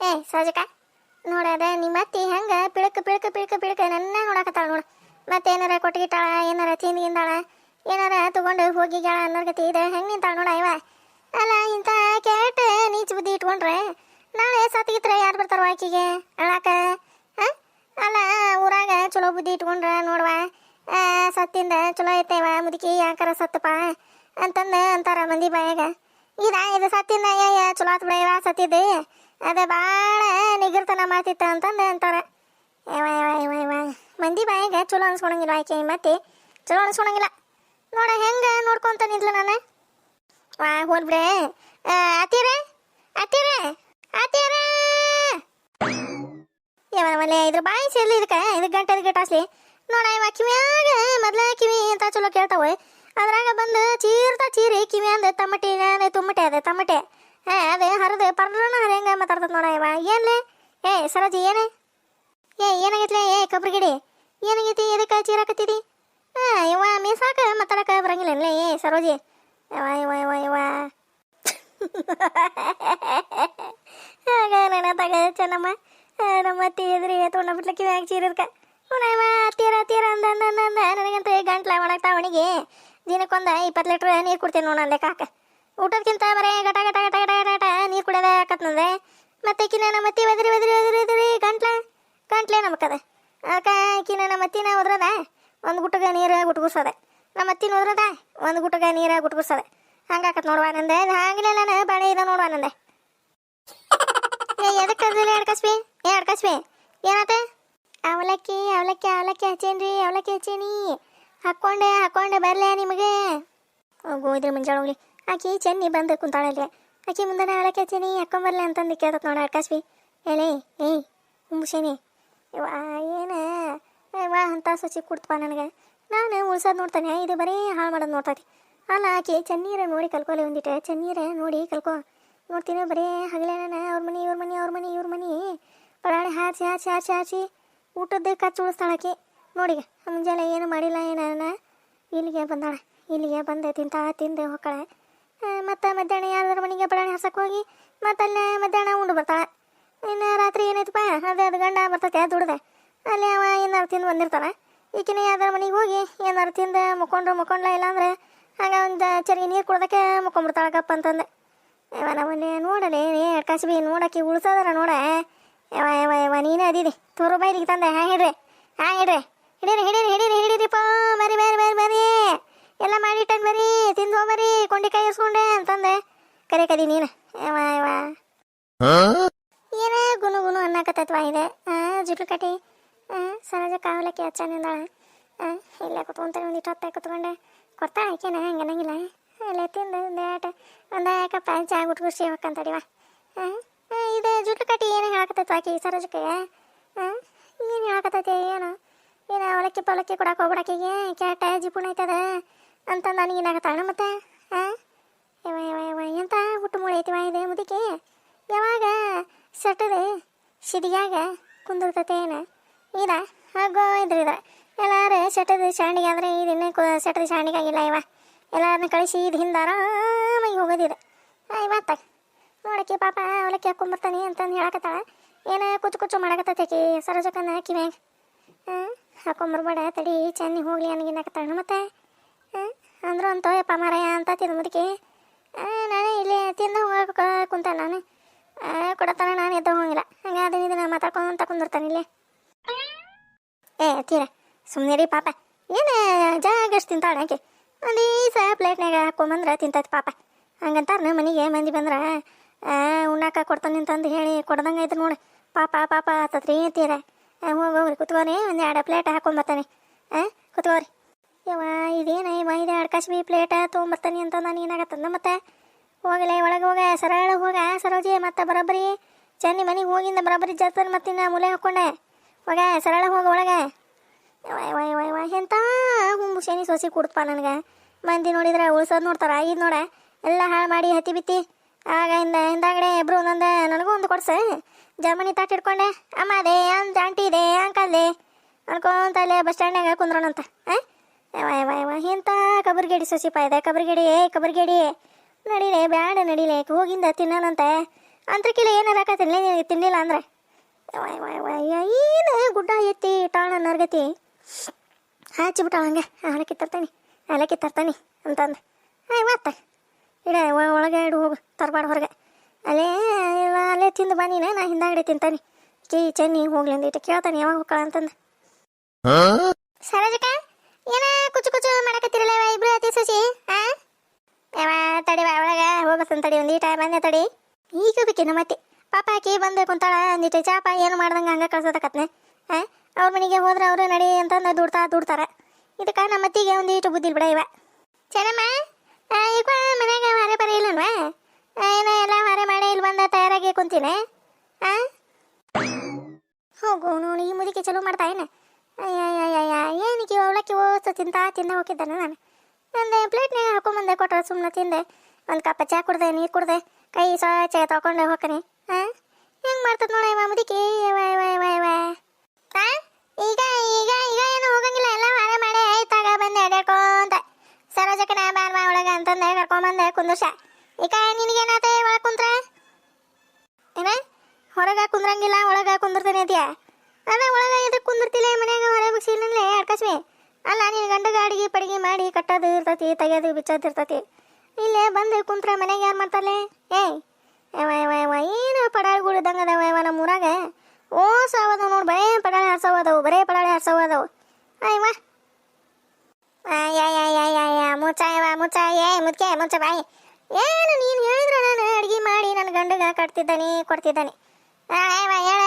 ಏ ಸಹಜಕ ನೋಡದ ನಿಮ್ಮ ಅತ್ತಿ ಹೆಂಗ ಪಿಳಕ ಪಿಳಕ ಪಿಳಕ ಪಿಳಕ ನನ್ನ ನೋಡಕತ್ತಾಳ ನೋಡು ಮತ್ತೆ ಏನಾರ ಕೊಟ್ಟಿಗಿಟ್ಟಾಳ ಏನಾರ ತಿಂದಿಗಿಂದಾಳ ಏನಾರ ತಗೊಂಡು ಹೋಗಿಗ್ಯಾಳ ಅನ್ನೋರ್ಗತಿ ಇದೆ ಹೆಂಗೆ ನಿಂತಾಳ ನೋಡ ಇವ ಅಲ್ಲ ಇಂಥ ಕೆಟ್ಟ ನೀಚ ಬುದ್ಧಿ ಇಟ್ಕೊಂಡ್ರೆ ನಾಳೆ ಸತ್ತಿಗಿತ್ರ ಯಾರು ಬರ್ತಾರ ಆಕಿಗೆ ಅಳಾಕ ಹಾಂ ಅಲ್ಲ ಊರಾಗ ಚಲೋ ಬುದ್ಧಿ ಇಟ್ಕೊಂಡ್ರ ನೋಡ್ವ ಆ, ಸತ್ತಿಂದ ಚಲೋ ಐತೆವ ಮುದುಕಿ ಯಾಕಾರ ಸತ್ತಪ್ಪ ಅಂತಂದು ಅಂತಾರ ಮಂದಿ ಬಾಯಾಗ ಇದ ಇದು ಸತ್ತಿನ ಅಯ್ಯ ಚಲೋ ಆತ್ ಬಿಡ ಸತ್ತಿದ್ದಿ. ಅದ ಭಾಳ ನಿಗಿರ್ತನ ಮಾಡ್ತಿತ್ತ ಅಂತಂದು ಅಂತಾರೆ. ಮಂದಿ ಬಾಯಾಗ ಚಲೋ ಅನ್ಸ್ಕೊಳಂಗಿಲ್ಲ ಆಕೆ, ಮತ್ತೆ ಚಲೋ ಅನ್ಸ್ಕೊಳಂಗಿಲ್ಲ. ನೋಡ, ಹೆಂಗ ನೋಡ್ಕೊಂತ ನಿಂತ್ಲ ನಾನು? ವಾ ಹೋಲ್ಬಿಡೆ ಅತ್ತೀರ ಅತ್ತೀರ ಅತ್ತೀರ. ಯಾವನವಲ್ಲೇ ಇದ್ರ ಬಾಯಿ ಸೇರ್ಲಿ ಇದಕ್ಕೆ ಇದಕ್ಕೆ ಗಂಟೆ ಗಂಟೆ ಹಾಸ್ಲಿ. ನೋಡ, ಇವ ಕಿವಿಯಾಗ, ಮೊದ್ಲ ಕಿವಿ ಅಂತ ಚಲೋ ಕೇಳ್ತಾವೆ ಅದ್ರಾಗ ಬಂದು ಚೀರ್ತಾ ಚೀರಿ ಕಿವಿ ಅಂದ ತಮ್ಮಟಿ ಅದೇ ತುಮ್ಮಟೆ ಅದೇ ತಮಟೆ ಏ, ಅದೇ ಹರಿದು ಪರ್ರನ ಹರಿಯಂಗ ಮಾತಾಡ್ತದ ನೋಡ ಇವ. ಏನ್ಲೆ? ಏ, ಸರೋಜಿ, ಏನೇ? ಏ, ಏನಾಗೈತ್ಲೆ? ಏ ಕಬ್ರಿಗಿಡಿ ಏನಾಗೈತಿ? ಎದಕ್ಕೆ ಚೀರಾಕತ್ತಿದಿ ಹಾ ಇವ ಮೀಸಾಕ ಮಾತಾಡಕ ಬರಂಗಿಲ್ಲ ಏ, ಸರೋಜಿ. ಇವ ಇವ ಇವ ಇವ. ಆಗ ನನ್ನ ತಗ ಚೆನ್ನಮ್ಮ. ನಮ್ಮ ಅತ್ತಿ ಎದ್ರಿ ತೊಗೊಂಡ ಕಿವಿ ಹಾಕಿ ಚೀರದ್ಕ ಉಣವ ತೀರ ತೀರ ಅಂದ ಅಂದ ನನಗಂತ ಗಂಟ್ಲ ಒಣಗ್ತಾ ಅವನಿಗೆ ದಿನಕ್ಕೊಂದು ಇಪ್ಪತ್ತು ಲೀಟ್ರ್ ನೀರು ಕುಡ್ತೀನಿ ನೋಡ ನನ್ನ ಕಾಕ. ಊಟದಕ್ಕಿಂತ ಬರೀ ಗಟ ಗಟ ಗಟ ಗಟ ಗಟ ನೀರು ಕುಡಿಯೋದ ಆಕತ್ನಂದೆ ಮತ್ತೆ ಕಿನ ನಮ್ಮ ಅತ್ತಿ ಒದರಿ ಒದರಿ ಒದರಿ ಒದರಿ ಗಂಟ್ಲ. ಗಂಟ್ಲೆ ನಮಕದ ಆಕ ಆಕಿನ ನಮ್ಮ ಅತ್ತಿನ ಒದ್ರದ ಒಂದು ಗುಟ್ಟಗ ನೀರು ಗುಟ್ಗುಸದೆ ನಮ್ಮ ಅತ್ತಿನ ಒದ್ರದ ಒಂದು ಗುಟ್ಟಗ ನೀರು ಗುಟ್ಗುಸದೆ ಹಂಗಾಕತ್ ನೋಡುವ ನಂದೆ. ಹಂಗಿಲ್ಲ ನಾನು ಬಾಳೆ ಇದೆ ನೋಡುವ ನಂದೆ. ಎದಕ್ಕೆ ಕರ್ದಿಲ್ಲ ಅಡ್ಕಸ್ಬಿ? ಏ ಅಡ್ಕಸ್ಬಿ? ಏನತ್ತೆ ಅವಲಕ್ಕಿ ಅವಲಕ್ಕಿ ಅವಲಕ್ಕಿ ಹಚ್ಚೇನ್ರಿ, ಅವಲಕ್ಕಿ ಹಚ್ಚೇನಿ. ಹಾಕ್ಕೊಂಡೆ ಹಾಕ್ಕೊಂಡೆ ಬರಲೇ ನಿಮಗೆ. ಹೋಗಿದ್ರಿ ಮುಂಜಾನೆ ಹೋಗ್ಲಿ. ಆಕಿ ಚೆನ್ನಿ ಬಂದು ಕುಂತಾಳಲ್ರಿ ಆಕಿ ಮುಂದೆ ಹೇಳಕ್ಕೆ ಚೆನ್ನಿ ಹಾಕ್ಕೊಂಬರ್ಲಿ ಅಂತಂದು ಕೇಳ್ತತ್ ನೋಡ ಅಡ್ಕಸ್ಬಿ ಏಲೇ ಏಯ್, ಹುಂಬುಸೇನಿ. ಇವ ಏನ? ವಾ ಅಂತ ಸೊಸಿ ಕುಡ್ತಪ್ಪ ನನಗೆ. ನಾನು ಉಳ್ಸೋದು ನೋಡ್ತಾನೆ, ಇದು ಬರೀ ಹಾಳು ಮಾಡೋದು ನೋಡ್ತೈತಿ. ಅಲ್ಲ ಆಕಿ, ಚೆನ್ನೀರ ನೋಡಿ ಕಲ್ಕೋಲೆ ಒಂದಿಟ್ಟೆ ಚೆನ್ನೀರ ನೋಡಿ ಕಲ್ಕೋ. ನೋಡ್ತೀನಿ, ಬರೀ ಹಗಲೇ ನಾನು ಅವ್ರ ಮನೆ, ಇವ್ರ ಮನೆ, ಅವ್ರ ಮನೆ, ಇವ್ರ ಮನೆ. ಪರಾಣಿ ಹಾಚಿ ಹಾಚಿ ಹಾಚಿ ಹಾಚಿ ಊಟದ್ದು ಖರ್ಚು ಉಳಿಸ್ತಾಳಕಿ ನೋಡಿ ಮುಂಜಾನೆ ಏನು ಮಾಡಿಲ್ಲ ಏನಾನ ಇಲ್ಲಿಗೆ ಬಂದಾಳೆ, ಇಲ್ಲಿಗೆ ಬಂದು, ತಿಂತಾ, ತಿಂದು ಹೊಕ್ಕಳೆ ಮತ್ತು ಮಧ್ಯಾಹ್ನ ಯಾರ್ದಾರ ಮನೆಗೆ ಪ್ರಾಣಿ ಹಾಸಕ್ಕೆ ಹೋಗಿ, ಮತ್ತೆ ಅಲ್ಲೇ ಮಧ್ಯಾಹ್ನ ಉಂಡು ಬರ್ತಾಳೆ. ಇನ್ನು ರಾತ್ರಿ ಏನೈತಪ್ಪ ಅದೇ, ಅದು ಗಂಡ ಬರ್ತೈತೆ ದುಡ್ದೆ ಅಲ್ಲಿ ಅವ ಏನಾರು ತಿಂದು ಬಂದಿರ್ತಾನೆ. ಈಕಿನ ಯಾವ್ದಾರ ಮನೆಗೆ ಹೋಗಿ, ಏನಾರು ತಿಂದು ಮುಕ್ಕೊಂಡ್ರು ಮುಕ್ಕೊಂಡ್ಲ ಇಲ್ಲಾಂದ್ರೆ ಹಾಗೆ ಒಂದು ಚರಿಗೆ ನೀರು ಕುಡ್ದಕ್ಕೆ ಮುಕ್ಕೊಂಬಿಡ್ತಾಳೆ ಅಂತಂದೆ. ಯಾವ ನಮ್ಮಲ್ಲಿ ನೋಡಲೆ, ಏ ಬಿ ನೋಡಕ್ಕೆ ಉಳ್ಸೋದಾರ ನೋಡ. ಯಾವ ಯಾವ ಯಾವ ನೀನೇ ಅದಿದೆ. ತೋರು ಬೈಲಿಗೆ ತಂದೆ, ಹಾಂ ಹಿಡ್ರಿ ಹಾಂ ಹಿಡ್ರಿ ಹಿಡೀರಿ ಹಿಡೀರಿ ಹಿಡೀರಿ ಹಿಡೀರಿಪ್ಪ. ಮರಿ ಮರಿ ಬೇರೆ ಬರೀ ಎಲ್ಲ ಮಾಡಿಟ್ಟನ್ ಮರಿ ತಿಂದು ಹೋಗ್ಬರಿ ಕೊಂಡಿ ಕೈ ಇಸ್ಕೊಂಡೆ ಅಂತಂದೆ. ಕರೆ ಕದಿ ನೀನು. ಏವಾ ಯವ ಏನೇ ಗುನು ಗುನು ಅನ್ನಕತ್ತತ್ವ ಇದೆ. ಜುಟ್ಲು ಕಟ್ಟಿ ಸರಜ ಕಾವಲಕ್ಕೆ ಹಚ್ಚನಿಂದಾಳ ಇಲ್ಲೇ ಕುತ್ಕೊಂತಾರೆ ಒಂದಿಟ್ಟು ಹೊತ್ತ ಕುತ್ಕೊಂಡೆ. ಕೊಡ್ತಾ ಆಯ್ಕೆನ ಹಂಗೆ ಅನ್ನಂಗಿಲ್ಲ. ಅಲ್ಲೇ ತಿಂದು ಒಂದೇಟ ಒಂದು ಕಪ್ಪ ಆಗ್ಬಿಟ್ಟು ಖುಷಿ ಹೊಕ್ಕಂತಡಿವ ಇದೆ ಜುಟ್ಲು ಕಟ್ಟಿ ಏನು ಹೇಳಕತ್ತೈತಿ ಆಕೆ ಸರಜಕ್ಕೆ? ಏನು ಹೇಳಕತ್ತೈತಿ ಏನು? ಏನು ಅವಲಕ್ಕಿ ಪವಲಕ್ಕಿ ಕೊಡಕ್ಕೆ ಹೋಗ್ಬಿಡಾಕಿಗೆ ಕೆಟ್ಟ ಜಿಪುಣ ಐತದ? ಅಂತ ನನಗೆ ಏನಾಗತ್ತಾಳ ಮತ್ತೆ ಹಾಂ ಯವ ಯವ ಯವ ಎಂತ ಹುಟ್ಟು ಮೂಳೆ ಐತಿವ ಇದೆ ಮುದುಕಿ? ಯಾವಾಗ ಸಟದೆ ಸಿಡಿಯಾಗ ಕುಂದಿರ್ತೈತೆ ಏನು? ಇದ? ಹಾಗೋ ಇದ್ರ ಇದ. ಎಲ್ಲಾರು ಸೆಟದ ಶಾಂಡಿಗೆ ಆದರೆ ಇದನ್ನ ಸೆಟದ ಶಾಂಡಿಗೆ ಆಗಿಲ್ಲ ಇವ ಎಲ್ಲಾರನ್ನ ಕಳಿಸಿ ಇದು ಹಿಂದೆ ಆರಾಮಾಗಿ ಹೋಗೋದಿದೆ ಇವತ್ತ ನೋಡಕ್ಕೆ ಪಾಪ ಅವಲಕ್ಕಿ ಹಾಕೊಂಬರ್ತಾನೆ ಅಂತಂದು ಹೇಳಕತ್ತಾಳ. ಏನ ಕುಚ್ಚು ಕುಚ್ಚು ಮಾಡಕತ್ತೈತಿ ಸರೋಜಕ್ಕನ್ನ ಕಿವ್ಯಾಗ ಹಾಂ ಹಾಕೊಂಬರ್ಬೇಡ ತಡಿ, ಚೆನ್ನಿ ಹೋಗ್ಲಿ ಅನ್ನಗಿನ್ನಕತ್ತಾಳ ಮತ್ತೆ. ಅಂದ್ರು ಅಂತ, ಯಪ್ಪ ಮಾರಾಯ ಅಂತ ತಿಂದು ಮುದುಕಿ ನಾನೇ ಇಲ್ಲಿ ತಿಂದು ಹೋಗ್ಬೇಕು, ಕುಂತ ನಾನು. ಕೊಡತಾನ ನಾನು ಎದ್ದು ಹೋಗಿಲ್ಲ. ಹಂಗೆ ಅದನ್ನ ಇದನ್ನ ಮಾತಾಡ್ಕೊಂತ ಕುಂದಿರ್ತಾನೆ ಇಲ್ಲಿ. ಏ, ತೀರ ಸುಮ್ಮನೆ ರೀ ಪಾಪ. ಏನು ಜಾಗಷ್ಟು ತಿಂತಾಳೆ ಆಕೆ? ಒಂದು ಈಸ ಪ್ಲೇಟ್ನಾಗ ಹಾಕೊಂಬಂದ್ರೆ ತಿಂತೈತೆ ಪಾಪ. ಹಂಗಂತಾರ ಮನೆಗೆ ಮಂದಿ ಬಂದ್ರೆ ಉಣ್ಣಾಕ ಕೊಡ್ತಾನೆ ಅಂತಂದು ಹೇಳಿ ಕೊಡ್ದಂಗೆ ಐತೆ ನೋಡಿ. ಪಾಪ ಪಾಪ ಆತತ್ರಿ ತೀರ. ಹೋಗಿ ಹೋಗ್ರಿ ಕುತ್ಕೋರಿ ಒಂದು ಎರಡು ಪ್ಲೇಟ್ ಹಾಕೊಂಬರ್ತಾನೆ ಹಾಂ ಕುತ್ಕೋರಿ ಯವ್ವ, ಇದೇನ ಇವ ಇದೆ ಎರಡು ಕಸ್ಬಿ ಪ್ಲೇಟ ತೊಗೊಂಬರ್ತಾನೆ ಅಂತ ನಾನು ಏನಾಗತ್ತಂದ ಮತ್ತೆ? ಹೋಗಲೇ, ಒಳಗೆ ಹೋಗ, ಸರಳ ಹೋಗ, ಸರೋಜಿ, ಮತ್ತೆ ಬರೋಬ್ಬರಿ. ಚೆನ್ನಿ ಮನೆಗೆ ಹೋಗಿಂದ ಬರೋಬ್ಬರಿ ಮತ್ತೆ ನಾನು ಮೂಲೆ ಹಾಕ್ಕೊಂಡೆ ಹೋಗ, ಸರಳ ಹೋಗ ಒಳಗೆ. ಎಂತ ಹುಂಬು ಶನಿ ಸೊಸಿ ಕೊಡ್ತಪ್ಪ ನನಗೆ. ಮಂದಿ ನೋಡಿದ್ರೆ ಉಳ್ಸೋದು ನೋಡ್ತಾರ ಇದು ನೋಡ. ಎಲ್ಲ ಹಾಳು ಮಾಡಿ ಹತ್ತಿ ಬಿತ್ತಿ. ಆಗ ಹಿಂದ, ಹಿಂದಾಗಡೆ ಇಬ್ರು ಒಂದೊಂದು ನನಗೂ ಒಂದು ಕೊಡ್ಸ. ಜರ್ಮನಿ ತಾಟ್ ಹಿಡ್ಕೊಂಡೆ. ಅಮ್ಮ ಅದೇ ಅಂತ ಆಂಟಿ ಇದೆ ಅಂಕಲ್ದೆ. ಅನ್ಕೊಂತ ಅಲ್ಲೇ ಬಸ್ ಸ್ಟ್ಯಾಂಡ್ನಾಗ ಕುಂದ್ರೋಣಂತ. ಹಾಂ ವೈ ವೈ ಇಂಥ ಕಬರ್ಗೇಡಿ ಸೊಸಿಪ ಇದೆ, ಕಬರ್ಗೇಡಿ, ಏ, ಕಬರ್ಗೇಡಿ. ನಡಿಲೆ, ಬ್ಯಾಡ ನಡಿಲೆ ಹೋಗಿಂದ ತಿನ್ನೋಣಂತೆ ಅಂತರ್ಕಿಲ್ಲ ಏನಾರ ತಿನ್ಲಿ, ನೀನು ತಿನ್ನಲಿಲ್ಲ ಅಂದ್ರೆ? ಏನು ಗುಡ್ಡ ಎತ್ತಿ ಟಾಣ ನರ್ಗತಿ? ಹಚ್ಚಿಬಿಟ್ಟ ಹಂಗೆ. ಅವಲಕ್ಕಿ ತರ್ತಾನೆ ಅವಲಕ್ಕಿ ತರ್ತಾನೆ ಅಂತಂದು. ಆಯ್ ಮತ್ತೆ ಇಡ, ಒಳಗೆ ಇಡು ಹೋಗು, ತರಬಾಡ ಹೊರಗೆ. ಅಲ್ಲೇ ತಿಂದು ಬಾ ನೀನು, ನಾ ಹಿಂದಾಗಡೆ ತಿಂತಾನೆ. ಕೀ, ಚೆನ್ನಿ, ಹೋಗ್ಲಿ ಅಂದಿಟ್ಟು ಕೇಳ್ತಾನೆ, ಯಾವಾಗ ಹೋಗ್ಕಳ ಅಂತಂದು. ಸರೋಜಕ ಏನ ಕುಚು ಕುಚು ಮಾಡಕತ್ತಿರಲ್ಲ ಇಬ್ರು ಅತಿ ಸಸಿ, ಆ? ಯಾವ ತಡಿ ಒಳಗ ಹೋಗಸ್ತಂತ ತಡಿ ಒಂದೀಟ ಬಂದೆ ತಡಿ. ಈಗ ಬೇಕೇನ ಮತ್ತೆ. ಪಾಪ ಆಕಿ ಬಂದೆ ಕುಂತಾಳ ಅಂದಿಟ್ಟು ಚಾಪ ಏನು ಮಾಡ್ದಂಗೆ ಹಂಗೆ ಕಳ್ಸೋದಕ್ಕತ್ನೆ ಆ? ಅವ್ರ ಮನೆಗೆ ಹೋದ್ರೆ ಅವರು ನಡಿ ಅಂತಂದು ದುಡ್ತಾ ದುಡ್ತಾರ. ಇದಕ್ಕೆ ನಮ್ಮ ಅತ್ತಿಗೆ ಒಂದೀಟು ಬುದ್ದಿಲ್ ಬಿಡ ಇವ. ಚೆನ್ನಮ್ಮ ಈಗ ಮನೆಯಾಗ ಹೊರೆ ಬರೀ ಇಲ್ಲನ್ವಾ? ಏನೋ ಎಲ್ಲ ಹೊರೆ ಮಾಡಿ ಇಲ್ಲಿ ಬಂದ ತಯಾರಾಗಿ ಕುಂತೀನಿ. ಆ? ಹೋಗು, ನೋಡಿ, ಈ ಮುದುಕಿ ಚಲೋ ಮಾಡ್ತಾ ಏನ ಅಯ್ಯಯ್ಯಯ್ಯ ಏನಕ್ಕೆ ಅವಳಕ್ಕೆ ಓಸ್ತು ತಿಂತಾ ತಿಂದ ಹೋಗಿದ್ದಾನೆ ನಾನು? ಒಂದು ಪ್ಲೇಟ್ನಾಗ ಹಾಕೊಂಬಂದೆ, ಕೊಟ್ರೆ ಸುಮ್ಮನೆ ತಿಂದೆ. ಒಂದು ಕಪ್ಪ ಚಾ ಕುಡ್ದೆ, ನೀರು ಕುಡ್ದೆ. ಕೈ ಸ್ವಚ್ಛ ತೊಗೊಂಡೆ ಹೋಗ್ತೀನಿ. ಹಾಂ ಹೆಂಗೆ ಮಾಡ್ತದ ನೋಡ ಇವ ಮುದುಕಿ? ಈಗ ಈಗ ಈಗ ಏನು ಹೋಗಂಗಿಲ್ಲ. ಎಲ್ಲ ಹಾರೆ ಮಾಡಿ ಆಯ್ತಾಗ ಬಂದೆ, ಅಡ್ಯಾಡ್ಕೊಂತ. ಸರೋಜಕನ ಬಾರ್ ಬಾ ಒಳಗೆ ಅಂತಂದೆ, ಕರ್ಕೊಂಬಂದೆ ಕುಂದುರ್ಸ ಈಗ ನಿನಗೇನಾತ ಒಳಗೆ ಕುಂತ್ರ ಏನ ಹೊರಗ ಕುಂದ್ರಂಗಿಲ್ಲ ಒಳಗ ಕುಂದಿರ್ತಾನೆ ಅಂತೀಯ ಅದ ಒಳಗ ಎದಕ್ಕೆ ಕುಂದಿರ್ತಿಲ್ಲ ಮನ್ಯಾಗ ಹೊರ ಬಿಸಿಲೇ ಅಡ್ಕಸ್ಮಿ ಅಲ್ಲ ನೀನು ಗಂಡಗ ಅಡಿಗೆ ಪಡಿಗೆ ಮಾಡಿ ಕಟ್ಟೋದು ಇರ್ತತಿ ತೆಗೆಯೋದು ಬಿಚ್ಚೋದು ಇರ್ತತಿ ಇಲ್ಲೇ ಬಂದು ಕುಂತ್ರ ಮನೆಗೆ ಯಾರು ಮಾಡ್ತಾರಲೆ ಏಯ್ ಯವ ಯವ ಯವ ಏನು ಪಡಾಳಿಗಳು ಇದ್ದಂಗೆ ಅದಾವ ಯವ ನಮ್ಮ ಊರಾಗ ಓ ಸಾವದವು ನೋಡಿ ಬರೇ ಪಡಾಳಿ ಹಾರ್ಸವು ಅದಾವು ಬರೇ ಪಡಾಳಿ ಹಾರ್ಸವು ಅದಾವು ಅಯ್ಯವ ಯಾ ಮುಚ್ಚಾಯವ ಮುಚ್ಚ ಏ ಮುಚ್ಚೆ ಮುಚ್ಚ ಬಾಯಿ ಏನು ನೀನು ಹೇಳಿದ್ರೆ ನಾನು ಅಡುಗೆ ಮಾಡಿ ನನ್ನ ಗಂಡಗ ಕಟ್ತಿದ್ದಾನೆ ಕೊಡ್ತಿದ್ದಾನೆ ಹೇಳ.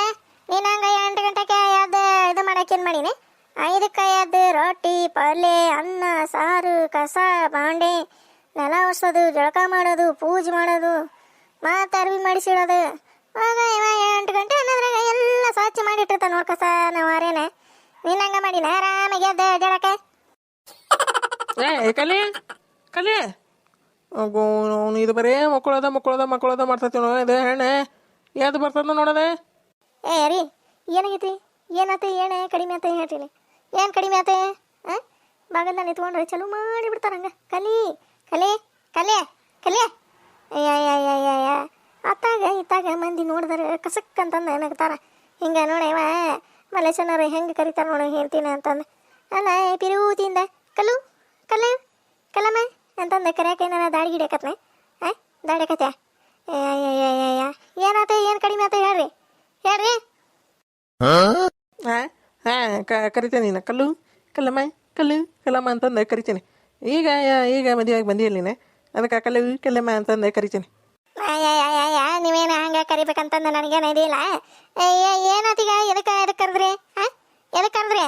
ನೀನು ಹಂಗೆ ಎಂಟು ಗಂಟೆಗೆ ಎದ್ದು ಇದು ಮಾಡಕ್ಕೇನು ಮಾಡೀನಿ? ಐದಕ್ಕೆ ಎದ್ದು ರೊಟ್ಟಿ ಪಲ್ಯ ಅನ್ನ, ಸಾರು, ಕಸ, ಬಾಂಡೆ, ನೆಲ ಒರ್ಸೋದು, ಜಳಕ ಮಾಡೋದು, ಪೂಜೆ ಮಾಡೋದು ಮತ್ತು ಅರ್ವಿ ಮಾಡಿಸಿಡೋದು ಆಗ ಇವ ಎಂಟು ಗಂಟೆ ಅನ್ನೋದ್ರಾಗ ಎಲ್ಲ ಸ್ವಚ್ಛ ಮಾಡಿಟ್ಟಿರ್ತ ನೋಡ್ ಕಸ, ನಾವು ಆರೇನೆ ನೀನು ಹಂಗ ಮಾಡಿನ? ಆರಾಮಾಗಿ ಎದ್ದು ಜಳಕ. ಏ ಕಲಿ ಕಲಿ. ಅವ್ನು ಇದು ಬರೇ ಮಕ್ಕಳದ ಮಕ್ಕಳದ ಮಕ್ಕಳದ ಮಾಡ್ತೈತಿ ಇದು ಹೆಣ್ಣೆ. ಯಾವ್ದು ಬರ್ತದ ನೋಡದೆ? ಏ ರೀ ಏನಾಗೈತಿ ಏನಾತ, ಏನೇ, ಕಡಿಮೆ ಆತ ಹೇಳ್ತೀನಿ. ಏನು ಕಡಿಮೆ ಆತ? ಹಾಂ ಬಾಗಲ್ದ ನಿಂತ್ಕೊಂಡ್ರೆ ಚಲೋ ಮಾಡಿಬಿಡ್ತಾರ ಹಂಗೆ. ಕಲಿ, ಕಲೆ ಕಲೆ ಕಲೆ. ಅಯ್ಯ ಅತ್ತಾಗ ಇತ್ತಾಗ ಮಂದಿ ನೋಡಿದ್ರೆ ಕಸಕ್ ಅಂತಂದು ಏನಾಗ್ತಾರ ಹಿಂಗೆ ನೋಡವ ಮಲೇಶನವ್ರು ಹೆಂಗೆ ಕರಿತಾರೆ ನೋಡಿ ಹೇಳ್ತೀನಿ ಅಂತಂದು. ಅಲ್ಲ ಪಿರೂತಿಯಿಂದ, ಕಲ್ಲು ಕಲ್ಲು, ಕಲ್ಲಮ್ಮ ಅಂತಂದು ಕರೆಯಕ್ಕೆ ಏನಾರ ದಾಡಿ ಗಿಡಕತ್ನೆ ಹಾಂ ದಾಡಿ ಅಯ್ಯಯ್ಯಯ್ಯಯ್ಯ ಏನಾತ ಏನು ಕಡಿಮೆ ಆತ ಹೇಳ್ರಿ. ಹೇಳ್ರಿ. ಹಾಂ ಹಾಂ ಕರಿತೇನೆ ನೀನು. ಕಲ್ಲು ಕಲ್ಲಮ್ಮ ಕಲ್ಲು ಕಲ್ಲಮ್ಮ ಅಂತಂದು ಕರಿತೀನಿ. ಈಗ ಈಗ ಮದುವೆಯಾಗಿ ಬಂದಿಲ್ಲ ನೀನು. ಅದಕ್ಕೆ ಕಲ್ಲು ಕಲ್ಲಮ್ಮ ಅಂತಂದು ಕರಿತೀನಿ. ನೀವೇನು ಹಂಗೆ ಕರಿಬೇಕಂತಂದು ನನಗೇನು ಇದಿಲ್ಲ ಏನಾತೀಗ ಎದಕ್ಕೆ ಎದಕ್ಕೆ ಕರೆದ್ರಿ? ಹಾಂ ಎದಕ್ಕೆ ಕರೆದ್ರಿ?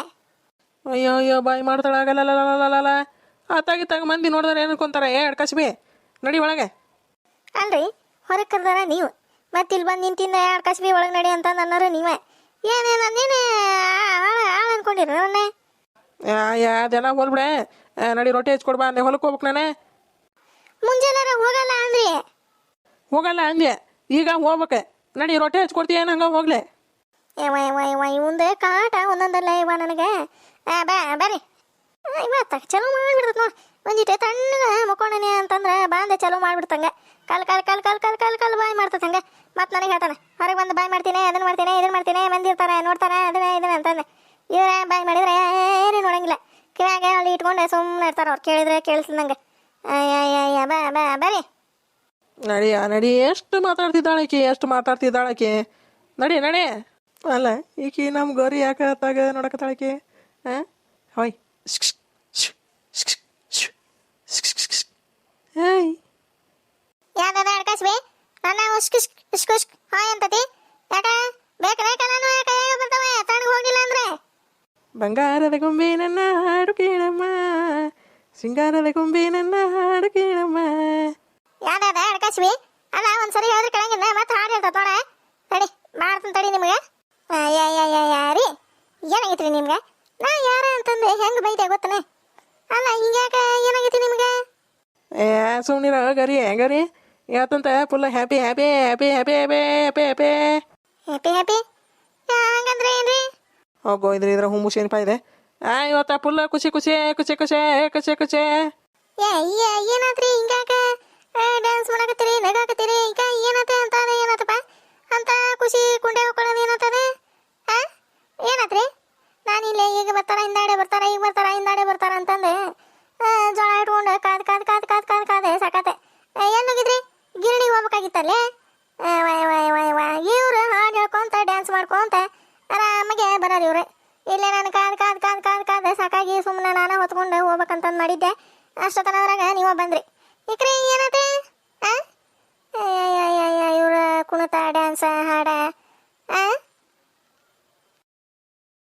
ಅಯ್ಯೋ ಅಯ್ಯೋ ಬಾಯಿ ಮಾಡ್ತಾಳ ಆತಾಗಿ ಆತಾಗಿತ್ತಾಗ ಮಂದಿ ನೋಡಿದ್ರೆ ಏನು ಅನ್ಕೊಂತಾರೆ ಏ ಅಡ್ಕಸ್ಬಿ. ನಡಿ ಒಳಗೆ. ಅಲ್ರಿ. ಹೊರಗೆ ಕರೆದಾರ ನೀವು. ಮತ್ತೆ ಇಲ್ಲಿ ಬಂದು ನಿಂತಿಂದ ಎರಡು ಕಸ್ಬಿ ಒಳಗೆ ನಡಿ ಅಂತ ಅನ್ನೋರು ನೀವೇ. ಏನೇ ನಾನೇನು ಆಳ ಆಳ ಅನ್ಕೊಂಡಿರಿ ನನ್ನ ಯಾ ಯಾ ಅದೆಲ್ಲ ಹೋಲ್ಬಿಡೆ ಆ, ನಡಿ ರೊಟ್ಟಿ ಹಚ್ಕೊಡ್ ಬಾ ಅಂದೆ. ಹೊಲಕ್ಕೆ ಹೋಗ್ಬೇಕು ನಾನೇ. ಮುಂಜಾನೆ ಹೋಗಲ್ಲ ಅಂದ್ರಿ? ಹೋಗಲ್ಲ ಅಂದೆ ಈಗ ಹೋಗ್ಬೇಕು. ನಡಿ ರೊಟ್ಟಿ ಹಚ್ಕೊಡ್ತೀಯ ಹಂಗ ಹೋಗ್ಲೆ. ಏವ ಏವ ಏವ ಇವಂದೆ ಕಾಟ ಒಂದೊಂದಲ್ಲ ಇವ ನನಗೆ. ಆ, ಬಾ ಬರ್ರಿ. ಇವತ್ತ ಚಲೋ ಮಾಡಿಬಿಡ್ತದ ನೋಡಿ. ಒಂದಿಟ್ಟೆ ತಣ್ಣಗೆ ಮುಕ್ಕೊಂಡನೆ ಅಂತಂದ್ರೆ ಬಾಂದೆ ಚಲೋ ಮಾಡ್ಬಿಡ್ತಂಗೆ. ಕಲ್ ಕಲ್ ಕಲ್ ಕಲ್ ಕಲ್ ಕಲ್ ಕಲ್, ಬಾಯ್ ಮಾಡ್ತದೆ ಹಂಗೆ. ಮತ್ತೆ ನನಗೆ ಹೇಳ್ತಾನೆ, ಹೊರಗೆ ಬಂದು ಬಾಯ್ ಮಾಡ್ತೀನಿ ಅದನ್ನು ಮಾಡ್ತೀನಿ ಇದನ್ನು ಮಾಡ್ತೀನಿ ಮಂದಿ ಇರ್ತಾರೆ ನೋಡ್ತಾರೆ ಅದನ್ನ, ಇದನ್ನ ಅಂತಾನೆ. ಇವ್ರ ಬಾಯ್ ಮಾಡಿದ್ರೆ ಏನು ನೋಡಂಗಿಲ್ಲ. ಕಿವಾಗೆ ಅಲ್ಲಿ ಇಟ್ಕೊಂಡೆ ಸುಮ್ಮನೆ ಇರ್ತಾರೆ ಅವ್ರು. ಕೇಳಿದ್ರೆ ಕೇಳಿಸ್ದಂಗೆ. ಬಾ ಬಾ ಬರ್ರಿ ನಡಿ, ಆ ನಡಿ, ಎಷ್ಟು ಮಾತಾಡ್ತಿದ್ದಾಳಕಿ ಎಷ್ಟು ಮಾತಾಡ್ತಿದ್ದಾಳಕಿ. ನಡಿ ನಡಿ. ಅಲ್ಲ, ಈಕಿ ನಮ್ಮ ಗೌರಿ ಯಾಕೆ ತಾಗ ನೋಡಕತ್ತಾಳಕಿ? ಹಾಂ ಹೊಯ್. ಹೇಯ್ ಯಾವ್ದಾದ ಅಡ್ಕಸ್ಬಿ ನನ್ನ ಉಷ್ಕ್ ಉಷ್ಕ್ ಉಷ್ಕ್ ಹಾಯ್ ಅಂತತಿ. ಯಾಕ? ಬೇಕ ಬೇಕಲ್ಲ ಯಾಕ ಯಾಕೆ ಬರ್ತಾವೆ ತಣ್ಣಗೆ ಹೋಗಿಲ್ಲ ಅಂದ್ರೆ? ಬಂಗಾರದ ಗೊಂಬೆ ನನ್ನ ಹಾಡು ಕೇಳಮ್ಮ. ಸಿಂಗಾರದ ಗೊಂಬೆ ನನ್ನ ಹಾಡು ಕೇಳಮ್ಮ. ಯಾವ್ದಾದ ಅಡ್ಕಸ್ಬಿ ಅಲ್ಲ ಒಂದ್ಸರಿ ಹೇಳಿದ್ರೆ ಕೇಳಂಗಿಲ್ಲ. ಮತ್ತೆ ಹಾಡು ಹೇಳ್ತಾವ ತೋಣ. ತಡಿ ಮಾಡ್ತೀನಿ ತಡಿ ನಿಮ್ಗೆ. ಯಾರಿ ಏನಾಗೈತ್ರಿ ನಿಮ್ಗೆ? ನಾ ಯಾರ ಅಂತಂದು ಹೆಂಗ್ ಬೈತೆ ಗೊತ್ತನೆ? ಅಲ್ಲ ಹಿಂಗ್ಯಾಕ ಏನಾಗೈತಿ ನಿಮ್ಗೆ? ಏ ಸುಮ್ಮನಿರ ಗರಿ ಗರಿ. ಯಾವತ್ತಂತ full happy happy happy happy happy happy happy happy happy ಹಂಗಂದ್ರೆ ಏನ್ರಿ? ಹೋಗೋ ಇದ್ರ ಇದ್ರ ಹುಂಬುಷ ಏನಪ್ಪ ಇದೆ? ಆ ಇವತ್ತ ಫುಲ್ ಖುಷಿ ಖುಷಿ ಖುಷಿ ಖುಷಿ ಖುಷಿ ಖುಷಿ. ಏ ಏ ಏನಾತ್ರಿ? ಹಿಂಗಾಕ ಡ್ಯಾನ್ಸ್ ಮಾಡಕತ್ತೀರಿ ನಗಾಕತ್ತೀರಿ? ಈಗ ಏನಾತೆ ಅಂತ ಏನಾತಪ್ಪ? ಅಂತ ಖುಷಿ ಕುಂಡೆ ಹೋಗ್ಕೊಳ್ಳೋದು ಏನಾತದೆ? ಹಾ ಏನಾತ್ರಿ? ನಾನು ಇಲ್ಲೇ ಈಗ ಬರ್ತಾರ ಹಿಂದಾಡೆ ಬರ್ತಾರ ಈಗ ಬರ್ತಾರ ಹಿಂದಾಡೆ ಬರ್ತಾರ ಅಂತಂದೆ. ಜೋಳ ಇಟ್ಕೊಂಡು ಕಾದ್ ಕಾದ್ ಕಾದ್ ಕಾದ್ ಕಾದ್ ಕಾದೆ ಸಾಕತೆ ಏನು ಹೋಗಿದ್ರಿ? ಹೋಗ್ಬೇಕಾಗಿತ್ತಲ್ಲೇ? ಇವ್ರು ಹಾಡು ಹೇಳ್ಕೊಂತ ಡ್ಯಾನ್ಸ್ ಮಾಡ್ಕೊಂತ ಆರಾಮಾಗೆ ಬರೋರು ಇವ್ರೆ. ಇಲ್ಲೇ ನಾನು ಕಾದ್ ಕಾದ್ ಕಾದ್ ಕಾದ್, ಕಾದೆ ಸಾಕಾಗಿ ಸುಮ್ಮನೆ ನಾನು ಹೊತ್ಕೊಂಡು ಹೋಗ್ಬೇಕಂತಂದು ಮಾಡಿದ್ದೆ. ಅಷ್ಟೊತ್ತನದ್ರಾಗ ನೀವು ಬಂದ್ರಿ. ಇಕ್ರಿ, ಏನತ್ತೆ? ಆ? ಇವ್ರ ಕುಣಿತ ಡ್ಯಾನ್ಸ್ ಹಾಡ